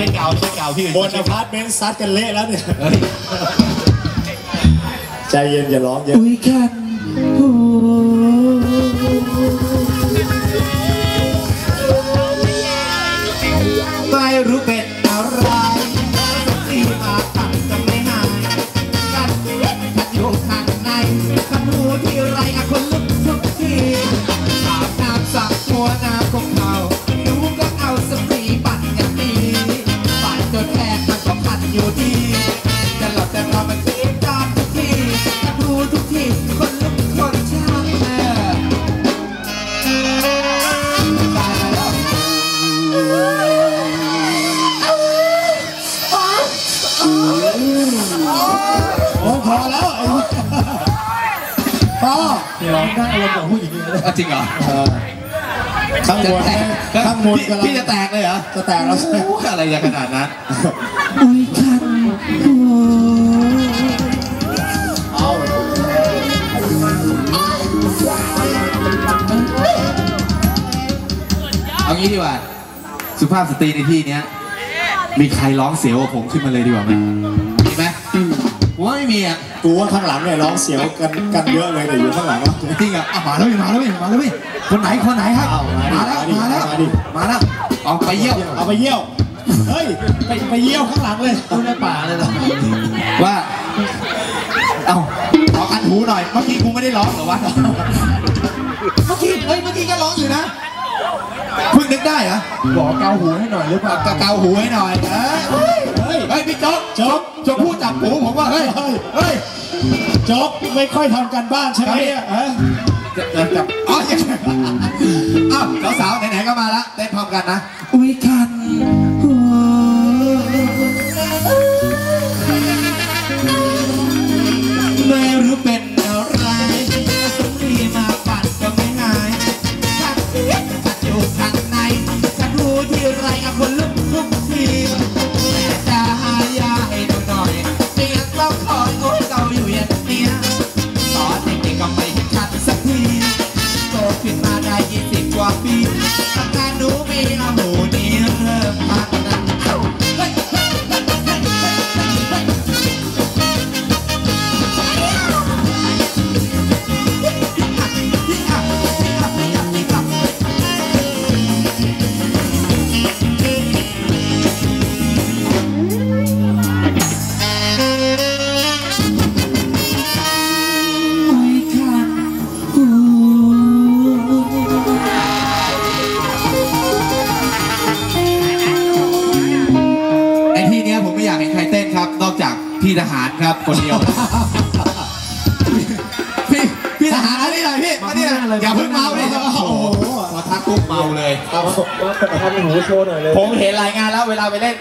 ช่วยเกาช่วยเกาพี่บนอพาร์ตเมนต์ซัดกันเละแล้วเนี่ยเฮ้ยใจเย็นอย่าร้องเยอะอุ้ยกันโอ้ไม่รู้เป็น จะหลับแต่พอมันคิดตามทุกทีกันหูทุกทีคนลุกคนช่างเออตายแล้ว โอ้พอแล้วไอ้พอร้องได้อารมณ์ของผู้หญิงเลยอะจริงเหรอ ข้างบนข้างบนพี่กำลังพี่จะแตกเลยเหรอ จะแตกแล้วใช่ไหมโอ้อะไรจะขนาดนั้นเอาเอางี้ดีกว่า สุภาพสตรีในที่เนี้ยมีใครร้องเสียวกว่าผมขึ้นมาเลยดีกว่าไหมมีไหมผม ว่าไม่มีอะกูว่าข้างหลังเนี่ยร้องเสียวกันกันเยอะเลยแต่อยู่ข้างหลังแล้วจริงอะอะมาแล้วพี่มาแล้วพี่มาแล้วพี่คนไหนคนไหนครับเอามาดิมาแล้วมาดิมาแล้วมาดิมาแล้วออกไปเยี่ยวเอาไปเยี่ยวเฮ้ยไปไปเยี่ยวข้างหลังเลยต้นในป่าเลยเหรอว่าเอ้าขอกันหูหน่อยเมื่อกี้กูไม่ได้ร้องเหรอวะเมื่อกี้เฮ้ยเมื่อกี้ก็ร้องอยู่นะเพิ่งนึกได้เหรอบอกเกาหูให้หน่อยหรือเปล่ากะเกาหูให้หน่อยเอ้ยเฮ้ยเฮ้ยพี่โจ๊กโจ๊กโจ๊กพูดจับหูผม ว่าเฮ้ยเฮ้ยเฮ้ยโจ๊กไม่ค่อยทำกันบ้านใช่ไหมครับเนี่ยฮะจะจะจับอ๋อยังอ้าวสาวๆไหนๆก็มาละเต้นพร้อมกันนะ อุ้ยคันหัวไม่รู้เป็นอะไรสตรีมาปั่นก็ไม่หายชักเสียชักอยู่ข้างในฉันรู้ที่ไรอะคนลุก ก พี่ทหารครับคนเดียว พี่พี่ทหารอันนี้หน่อยพี่มาเนี่ยอย่าเพิ่งเมาดิโอ้โหพอทักปุ๊บเมาเลย เอาทำหูโชว์หน่อยเลย ผมเห็นรายงานแล้วเวลาไปเล่น